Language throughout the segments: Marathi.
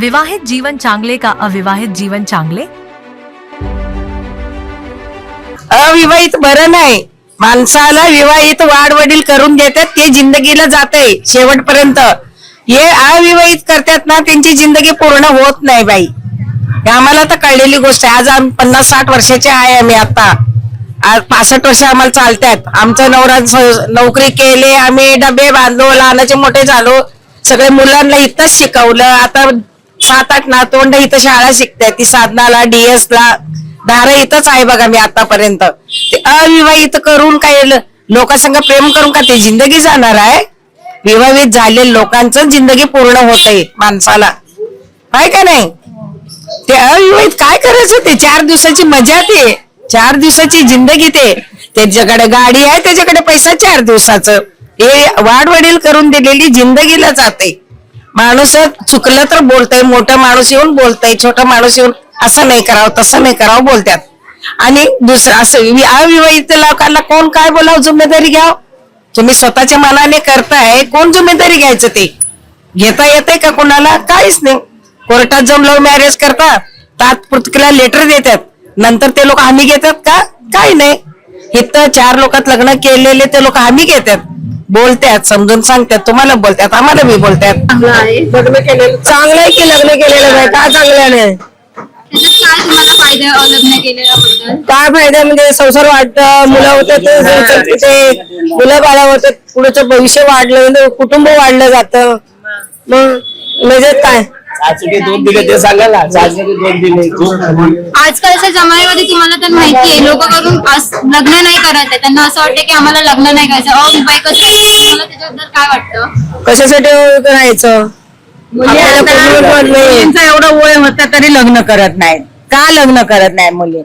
विवाहित जीवन चांगले का अविवाहित जीवन चांगले? अविवाहित बरं नाही. माणसाला विवाहित वाढवडील करून देतात ते जिंदगीला जाते शेवटपर्यंत. हे अविवाहित करतात ना त्यांची जिंदगी पूर्ण होत नाही बाई. हे आम्हाला तर कळलेली गोष्ट आहे. आज आम्ही पन्नास साठ वर्षाचे आहे आम्ही आता. आज पासष्ट वर्ष आम्हाला चालतात आमचं नवरा नोकरी केले आम्ही डबे बांधलो लहानाचे मोठे झालो. सगळे मुलांना इथंच शिकवलं. आता सात आठ नातवंड इथं शाळा शिकते ती साधनाला डीएस ला. धारा इथंच आहे बघा मी आतापर्यंत. ते अविवाहित करून काय लोकांसंग प्रेम करून का ते जिंदगी जाणार आहे? विवाहित झालेल्या लोकांचं जिंदगी पूर्ण होते माणसाला. काय का नाही? ते अविवाहित काय करायचं? ते चार दिवसाची मजा ते. चार दिवसाची जिंदगी ते. त्याच्याकडे गाडी आहे त्याच्याकडे पैसा चार दिवसाचं. हे वाढवडील करून दिलेली जिंदगीला जाते. माणूस चुकलं तर बोलतय मोठा माणूस येऊन बोलतय छोटा माणूस येऊन असं नाही करावं तसं नाही करावं बोलतात आणि दुसरं असं वि- अविवाहित लोकांना कोण काय बोलावं जिम्मेदारी घ्याव? तुम्ही स्वतःच्या मनाने करताय कोण जिम्मेदारी घ्यायचं ते? घेता येते का कोणाला? काहीच नाही. कोर्टात जाऊन लव्ह मॅरेज करतात तात्पुरतीला लेटर देतात. नंतर ते लोक हमी घेतात का? काही नाही. इथं चार लोकात लग्न केलेले ते लोक हमी घेतात. बोलतात समजून सांगतात तुम्हाला बोलतात आम्हाला बी बोलतात लग्न केलेलं. चांगलं आहे की लग्न केलेलं नाही का चांगलं नाही त्याच्यात काय तुम्हाला फायदे अ, लग्न केलेल्याबद्दल? काय फायदा म्हणजे संसार वाढत मुलं होतात ते- ते मुलं बाळा होतात पुढचं भविष्य वाढलं म्हणजे कुटुंब वाढलं जातं. मग म्हणजे काय? सासूने दोन दिले ते सांगा ना. सासूने दोन दिले. आजकालच्या जमान्यामध्ये तुम्हाला तर माहिती आहे लोक करून अस- लग्न नाही करत आहे त्यांना असं वाटतं की आम्हाला लग्न नाही करायचं. अविवाहितच राहायचं. तुम्हाला त्याच्याबद्दल काय वाटतं? कशासाठी करायचं आपल्याला कोणी पण नाही. मुलींचं एवढं वय होतं तरी लग्न करत नाहीत. का लग्न करत नाही मुली?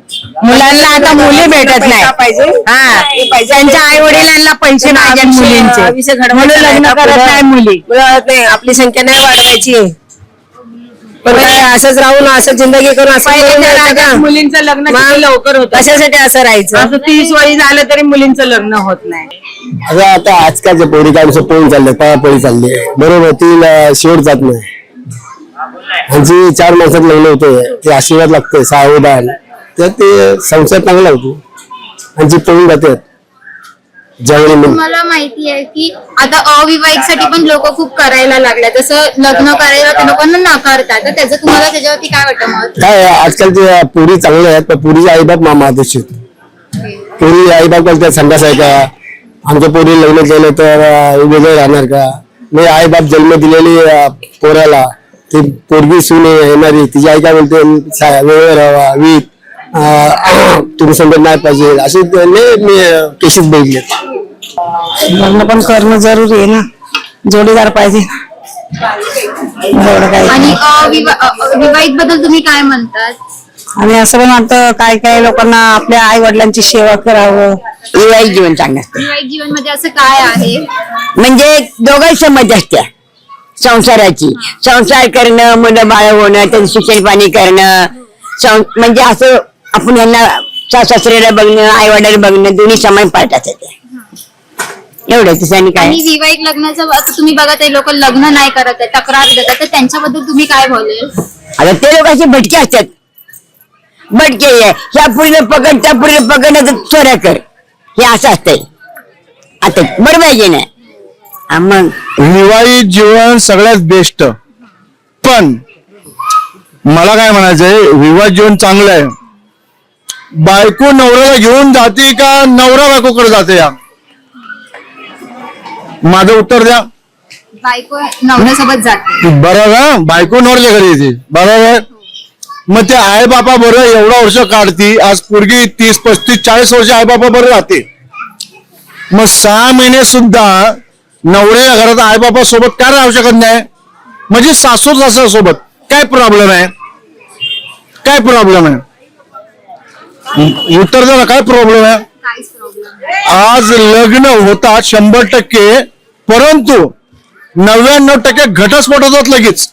मुलांना आता मुली भेटत नाही. पाहिजे? हा. त्यांच्या आई वडिलांना पैसे पाहिजे मुलींचे. म्हणून लग्न करत नाही मुली. मुलं नाही. आपली संख्या नाही वाढवायची. पण काय? असंच राहून असं जिंदगी करून असं राजात? मुलींचं लग्न किती लवकर होतं? कशासाठी असं राहायचं? असं तीस वय झालं तरी मुलींचं लग्न होत नाही. आता आता आजकालच्या पोरी काय पळून चालले पळापळी चालली. बरोबर ती शेवट जात नाही. यांची चार माणसात लग्न होते ते आशीर्वाद लागते सावधान तर ते संसार चांगला होतो. आणि पळून जातात मुली तुम्हाला माहिती आहे की आता अविवाहित साठी पण लोक खूप करायला लागले जसं लग्न करायला त्या लोकांना नाकारतात. तर त्याचं तुम्हाला त्याच्यावरती काय वाटतं मत काय आजकालच्या पुरी चांगल्या आहेत पण पुरीचे आईबाप मामा अध्यक्ष पुरी आईबाप काय संडास आहे का? आमच्या पोरी लग्न केलं तर अं, वेगळे राहणार का? मी आईबाप जन्म दिलेली अं, पोराला. ती पोरगी सून येणारी. तिची आई काय बोलते? सा- वेळेवर राहावा वीत तुम्ही समजत नाही पाहिजे. असे मी केसेस बघितले लग्न पण करणं जरुरी आहे ना. जोडीदार पाहिजे एवढं काय आणि अ- अविवाहित बद्दल तुम्ही काय म्हणतात? आणि असं पण वाटतं काय काय लोकांना आपल्या आई वडिलांची सेवा करावं. विवाहित जीवन चांगलं असतं. विवाहित जीवनमध्ये असं काय आहे? म्हणजे दोघांची समज असते संसाराची. संसार करणं मुलं बाळ होणं त्यांचं शिक्षण पाणी करणं. सं- म्हणजे असं आपण यांना सासऱ्याला बघणं आई वडिलांना बघणं दोन्ही समान पाठ असते एवढं काय आणि विवाहित लग्नाचं आता तुम्ही बघत आहे लोक लग्न नाही करत आहे तक्रार देतात. तर त्यांच्याबद्दल तुम्ही काय बोलेल? आता ते लोक असे भटके असतात. भटके. ह्या पुढे पकड त्या पुढे पकड नाही तर चोऱ्या कर. हे असं असतंय. आता बरोबर आहे की नाही? हा, मग. विवाहित जीवन सगळ्यात बेस्ट. पण मला काय म्हणायचंय विवाह जीवन चांगलं आहे. बायको नवऱ्याला घेऊन जाते का नवरा बायकोकडे जाते या? माझं उत्तर द्या. बायको नवऱ्यासोबत जाते. बरोबर? बायको नवऱ्याच्या घरी येते. बरोबर मग ते आई बापा बरोबर एवढा वर्ष काढती आज पोरगी तीस पस्तीस चाळीस वर्ष आई बापा बरोबर राहते. मग सहा महिने सुद्धा नवऱ्याच्या घरात आई बापा सोबत काय राहू शकत नाही? म्हणजे सासू सासऱ्या सोबत काय प्रॉब्लेम आहे? काय प्रॉब्लेम आहे? उत्तर द्या ना काय प्रॉब्लेम आहे? आज लग्न होतात शंभर टक्के परंतु नव्याण्णव टक्के घटस्फोट होतात लगेच.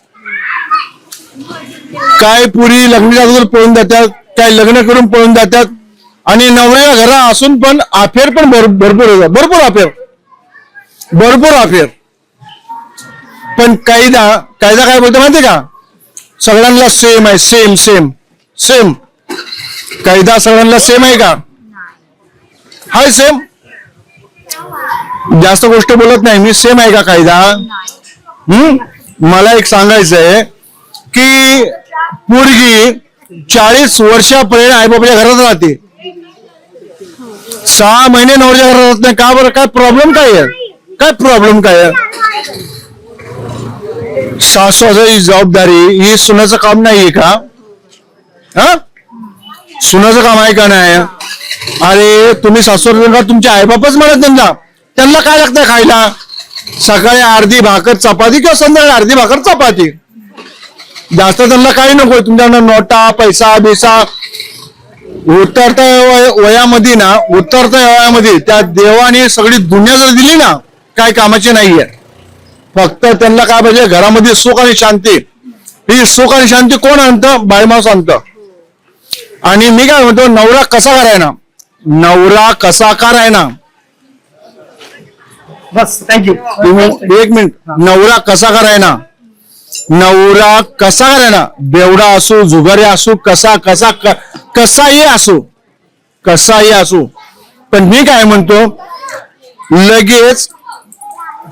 काय पुरी लग्नाच्या अगोदर पळून जातात काय लग्न करून पळून जातात आणि नवऱ्या घरा असून पण अफेअर पण भर- भरपूर होतात. भरपूर अफेअर. भरपूर अफेअर. पण कायदा कायदा काय बोलतो माहितीये का? सगळ्यांना सेम आहे सेम सेम सेम कायदा सगळ्यांना सेम आहे का? हाय सेम जास्त गोष्ट बोलत नाही मी सेम आहे का कायदा? हम्म? मला एक सांगायचंय की पोरगी चाळीस वर्षापर्यंत आईबाबाच्या घरात राहते. सहा महिने नवऱ्याच्या घरात राहत नाही. का बरं? काय प्रॉब्लेम काय आहे? काय प्रॉब्लेम काय आहे? सासूची जबाबदारी ही सुनाचं काम नाहीये का? हा? सुनाचं काम आहे का नाही? अरे तुम्ही सासूर तुमचे आईबापच म्हणत त्यांना त्यांना काय लागतं खायला? सकाळी अर्धी भाकर चपाती किंवा संध्याकाळी अर्धी भाकर चपाती? जास्त त्यांना काही नको तुमच्या नोटा पैसा बिसा. उतरता वय- वयामध्ये ना उतरता वयामध्ये त्या देवाने सगळी दुनिया जर दिली ना काय कामाची नाहीये. फक्त त्यांना काय पाहिजे? घरामध्ये सुख आणि शांती. ही सुख आणि शांती कोण आणतं? बायमास आणतं. आणि मी काय म्हणतो नवरा कसा करायना? नवरा कसा करायना? बस थँक्यू एक मिनिट. नवरा कसा करायना? नवरा कसा करायना? बेवडा असो जुगारी असो कसा कसा कसाही असो कसाही असो. पण मी काय म्हणतो लगेच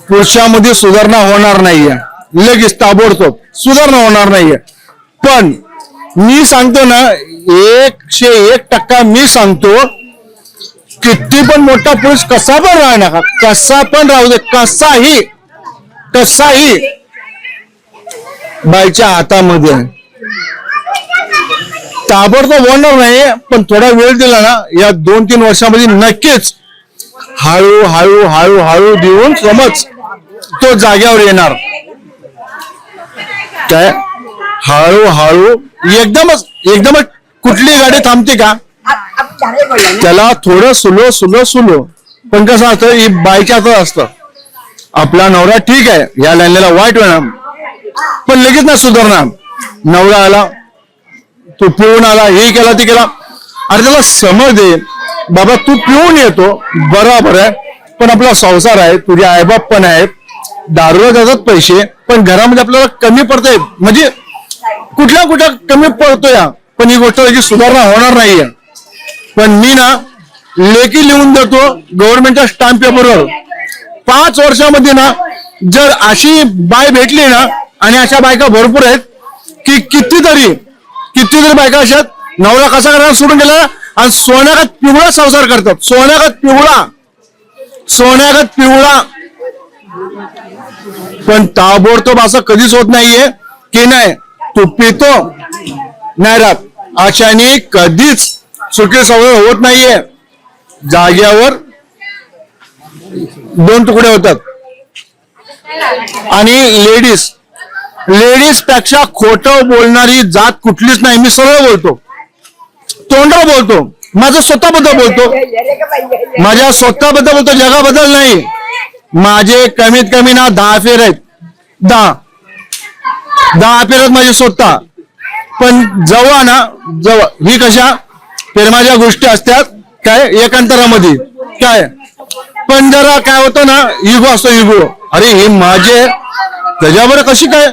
पुरुषामध्ये सुधारणा होणार नाहीये. लगेच ताबडतोब सुधारणा होणार नाहीये. पण मी सांगतो ना एकशे एक टक्का मी सांगतो किती पण मोठा पुरुष कसा पण राहू नका कसा पण राहू दे कसाही कसाही बाईच्या हातामध्ये. ताबडतोब होणार नाही पण थोडा वेळ दिला ना या दोन तीन वर्षामध्ये नक्कीच हळू हळू हळू हळू देऊन समज तो जाग्यावर येणार. काय? हळू हळू. एकदमच एकदमच कुठली गाडी थांबते का? त्याला थोडं सुलो सुलो सुलो. पण कसं असतं ही बाईच्या हातात असतं. आपला नवरा ठीक आहे या लाईनला वाईट होणार पण लगेच ना सुधारणार नवरा आला तू पिऊन आला हे केला ते केला. अरे त्याला समज दे बाबा तू पिऊन येतो. बरोबर आहे. पण आपला संसार आहे तुझे आईबाप पण आहेत. दारूला जातात पैसे पण घरामध्ये आपल्याला कमी पडतंय. म्हणजे कुठल्या कुठला कमी पडतो या पण ही गोष्ट त्याची सुधारणा होणार नाहीये. पण मी ना लेखी लिहून देतो गव्हर्नमेंटच्या स्टॅम्प पेपरवर पाच वर्षामध्ये ना जर अशी बाय भेटली ना आणि अशा बायका भरपूर आहेत की कितीतरी कितीतरी बायका अशा आहेत, नवरा कसा करायला सोडून गेला आणि सोन्यागत पिवळा संसार करतात. सोन्यागत पिवळा? सोन्यागत पिवळा? पण ताबडतोब असं कधीच होत नाहीये की नाही? पितो नाही राहत. अशाने कधीच सुखी सवय होत नाहीये. जाग्यावर दोन तुकडे होतात. आणि लेडीज लेडीजपेक्षा खोटं बोलणारी जात कुठलीच नाही. मी सरळ बोलतो. तोंडावर बोलतो. माझं स्वतःबद्दल बोलतो. माझ्या स्वतःबद्दल बोलतो. जगाबद्दल नाही. माझे कमीत कमी ना दहा फेर आहेत. दहा. दहा आहेत माझे स्वतः. पण जेव्हा ना जेव्हा ही कशा? प्रेमाच्या गोष्टी असतात काय? एकांतरामध्ये. काय? पण जरा काय होतं ना इगो असतो इगो अरे हे माझे त्याच्यावर कशी काय?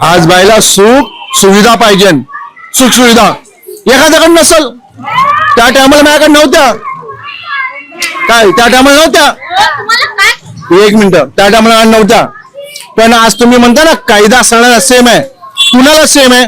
आज बाईला सुख सुविधा पाहिजे. सुख सुविधा. एखाद्याकडे नसल त्या टायमाला माझ्याकडे नव्हत्या. काय? त्या टायमाला नव्हत्या. एक मिनिट. त्या टायमाला नव्हत्या. पण आज तुम्ही म्हणता ना कायदा सगळ्यांना सेम आहे. कुणाला सेम आहे?